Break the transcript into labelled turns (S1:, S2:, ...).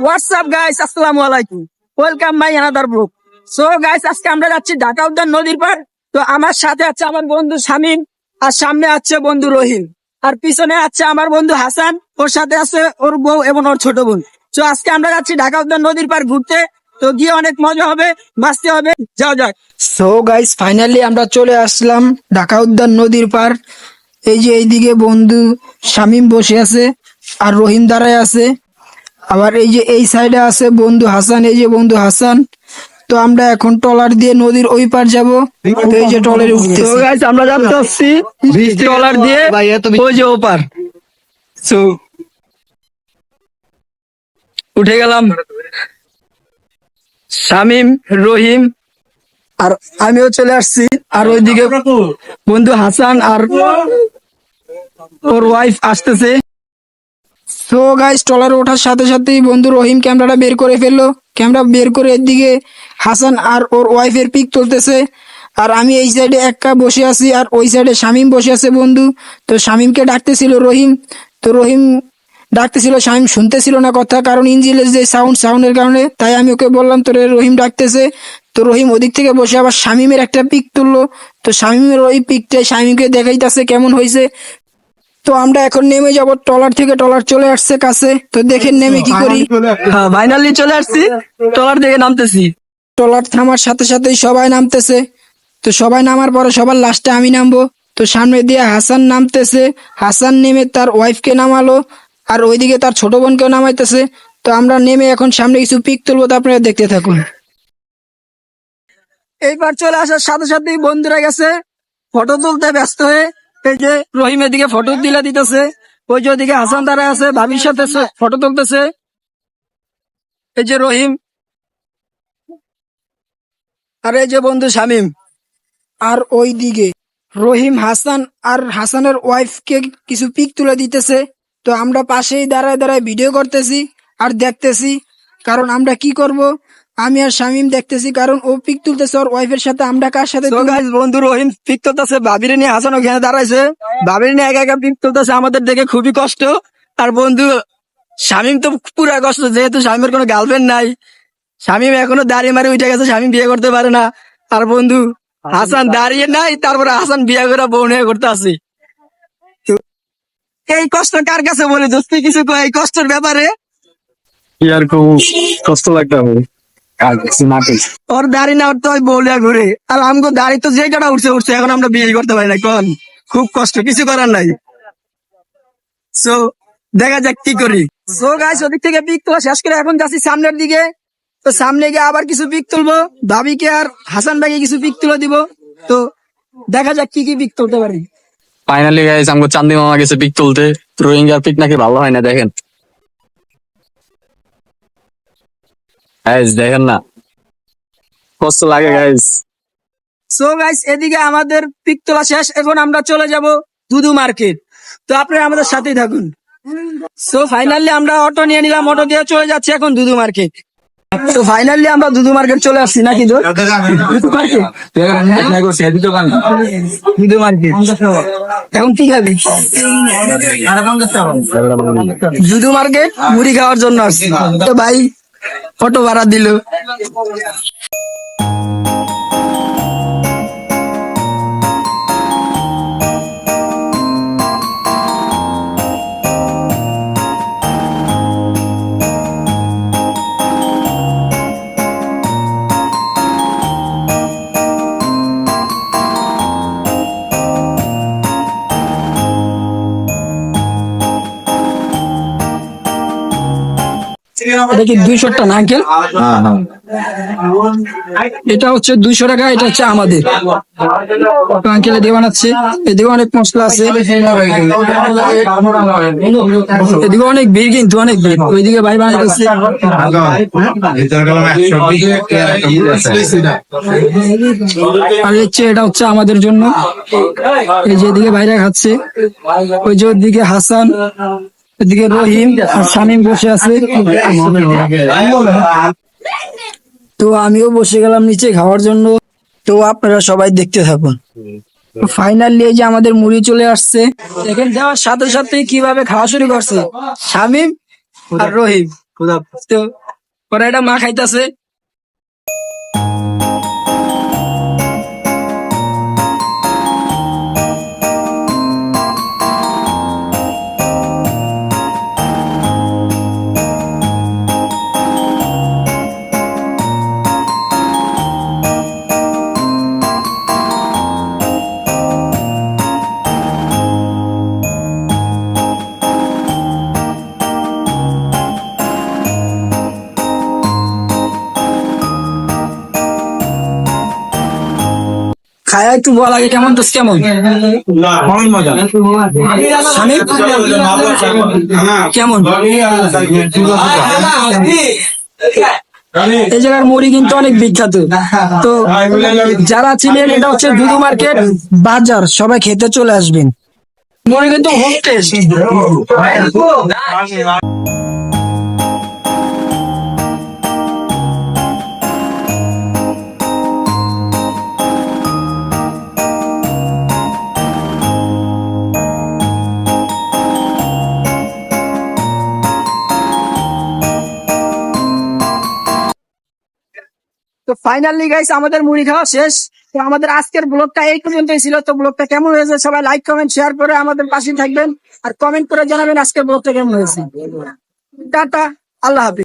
S1: WhatsApp guys আসসালামু আলাইকুম welcome my another blog so guys আজকে আমরা যাচ্ছি ঢাকা উদ্যান নদীর পার তো আমার সাথে আছে আমার বন্ধু শামিম, আর সামনে আছে বন্ধু রহিম। আর পিছনে আছে আমার বন্ধু হাসান, ওর সাথে আছে ওর বউ এবং ওর ছোট বোন। তো আজকে আমরা যাচ্ছি ঢাকা উদ্যান নদীর পার ঘুরতে। তো গিয়ে অনেক মজা হবে, মাসতে হবে। যাও যাক। সো গাইস ফাইনালি আমরা চলে আসলাম ঢাকা উদ্যান নদীর পার এই যে এইদিকে বন্ধু শামিম বসে আছে, আর রহিম দাঁড়ায় আছে। আবার এই যে এই সাইডে আছে বন্ধু হাসান এই যে বন্ধু হাসান তো আমরা এখন ট্রলার দিয়ে নদীর ওই পার যাব। তো এই যে ট্রলারে উঠতে আমরা যাতে আসছি ট্রলার দিয়ে ওই যে ওপার সো উঠে গেলাম। শামিম রহিম আর আমিও চলে আসছি। আর ওইদিকে বন্ধু হাসান আর ওর ওয়াইফ আসতেছে। তো গাইস ট্রলারে ওঠার সাথে সাথেই বন্ধু রহিম ক্যামেরাটা বের করে ফেলল। ক্যামেরা বের করে এদিকে হাসান আর ওর ওয়াইফের পিক তুলতেছে। আর আমি এই সাইডে একা বসে আছি আর ওই সাইডে শামিম বসে আছে বন্ধু। তো শামিমকে ডাকতেছিল রহিম। তো রহিম ডাকতেছিল, শামিম শুনতেছিল না কথা, কারণ ইঞ্জিনের যে সাউন্ড সাউন্ডের কারণে তাই আমি ওকে বললাম, তোর রহিম ডাকতেছে। তো রহিম ওদিক থেকে বসে আবার শামিমের একটা পিক তুললো। তো শামিমের ওই পিকটা শামিমকে দেখাইতেছে, কেমন হয়েছে তো আমরা এখন নেমে যাব ট্রলার থেকে ট্রলার চলে আসছে কাছে। তো দেখেন নেমে কি করি? ফাইনালি চলে আসছি। ট্রলার থেকে নামতেছি। ট্রলার থামার সাথে সাথেই সবাই নামতেছে। তো সবাই নামার পরে সবার লাস্টে আমি নামবো। তো সামনে দিয়ে হাসান নামতেছে। হাসান নেমে তার ওয়াইফকে নামালো। আর ওইদিকে তার ছোট বোনকেও নামাইতেছে। তো আমরা নেমে এখন সামনে কিছু পিক তুলবো তো আপনারা দেখতে থাকুন। এইবার চলে আসার সাথে সাথেই বন্ধুরা গেছে। ফটো তুলতে ব্যস্ত হয়ে এই যে রহিমের দিকে ফটো দিলে দিতেছে, ওই যে ওদিকে হাসান দাঁড়ায় আছে, ভাবির সাথে ফটো তুলতেছে। এই যে রহিম। আর এই যে বন্ধু শামিম। আর ওই দিকে রহিম, হাসান আর হাসানের ওয়াইফকে কিছু পিক তুলে দিতেছে। তো আমরা পাশেই দাঁড়ায় দাঁড়ায় ভিডিও করতেছি আর দেখতেছি, কারণ আমরা কি করব? আমি আর শামিম দেখতেছি কারণ ও পিক তুলতেছে ওর ওয়াইফের সাথে। আমরা কার সাথে বন্ধু রহিম পিক তুলতেছে ভাবিরে নিয়ে হাসান ওখানে দাঁড়াইছে। ভাবির নিয়ে একা একা পিক তুলতেছে আমাদের দেখে খুবই কষ্ট। আর বন্ধু শামিম তো পুরা কষ্ট যেহেতু শামিমের কোনো গার্লফ্রেন্ড নাই। শামিম এখনও দাঁড়িয়ে মারি উঠে গেছে শামিম বিয়ে করতে পারে না। আর বন্ধু হাসান দাঁড়িয়ে নাই তারপরে হাসান বিয়ে করে বউ নিয়ে করতে আসি। তো এই কষ্ট কার কাছে বলে দোস্তি? কিছু কয়? এই কষ্টের ব্যাপারে?
S2: ইয়ার খুব কষ্ট লাগতে হবে। আর
S1: ওর দাড়ি না ওর তো ওই বউলিয়া ঘুরে আর আমগো দাড়ি তো যে কটা উঠছে উঠছে এখন আমরা বিয়ে করতে পারি না কোন? খুব কষ্ট কিছু করার নাই। সো দেখা যাক কি করি। সো গাইস ওদিক থেকে পিক তোলা শেষ করে এখন যাচ্ছি সামনের দিকে। তো সামনে গিয়ে আবার কিছু পিক তুলবো। ভাবিকে আর হাসান ভাইকে কিছু পিক তুলে দিব। তো দেখা যাক কি কি পিক তুলতে পারি।
S2: ফাইনালি গাইস আমগো চান্দি মামা গেছে পিক তুলতে। রোহিঙ্গার পিক নাকি ভালো হয় না দেখেন। গাইস দেখেন না। কষ্ট লাগে গাইস
S1: সো গাইস এদিকে আমাদের পিক তোলা শেষ। এখন আমরা চলে যাব দুদু মার্কেট। তো আপনারা আমাদের সাথেই থাকুন। সো ফাইনালি আমরা অটো নিয়ে নিলাম। অটো দিয়ে চলে যাচ্ছি এখন দুদু মার্কেট। তো ফাইনালি আমরা দুদু মার্কেট চলে আসছি নাকি মার্কেট? দুদু মার্কেট। এখন কি খাবি? দুদু মার্কেট মুড়ি খাওয়ার জন্য আসছি। তো ভাই অটো ভাড়া দিল। এটা কি দুইশো টাকা না আঙ্কেল এটা হচ্ছে দুইশো টাকা, এটা হচ্ছে আমাদের। আঙ্কেল এদিকে বানাচ্ছে। এদিকে অনেক মশলা আছে। এদিকে অনেক ভিড় কিন্তু, অনেক ভিড়। ওইদিকে ভাই বানাইতেছে। আর হচ্ছে এটা হচ্ছে আমাদের জন্য। এই যে এদিকে বাইরে খাচ্ছে। ওই যে ওদিকে হাসান। এদিকে রহিম আর শামিম বসে আছে। তো আমিও বসে গেলাম নিচে খাওয়ার জন্য। তো আপনারা সবাই দেখতে থাকুন। ফাইনালি এই যে আমাদের মুড়ি চলে আসছে। দেখেন, যাওয়ার সাথে সাথে কীভাবে খাওয়া শুরু করছে। শামিম আর রহিম তো ওরা এটা মা খাইতাছে। খায়া একটু বলা লাগে কেমন তো কেমন?
S3: অনেক মজা।
S1: স্বামী? কেমন? এই জায়গার মুড়ি কিন্তু অনেক বিখ্যাত। তো যারা ছিলেন এটা হচ্ছে দুদু মার্কেট বাজার সবাই খেতে চলে আসবেন। মুড়ি কিন্তু হোম টেস্ট তো ফাইনালি গাইস আমাদের মুড়ি খাওয়া শেষ। তো আমাদের আজকের ব্লগটা এই পর্যন্তই ছিল। তো ব্লগটা কেমন হয়েছে সবাই লাইক কমেন্ট শেয়ার করে আমাদের পাশে থাকবেন। আর কমেন্ট করে জানাবেন আজকের ব্লগটা কেমন হয়েছে। টাটা, আল্লাহ হাফিজ।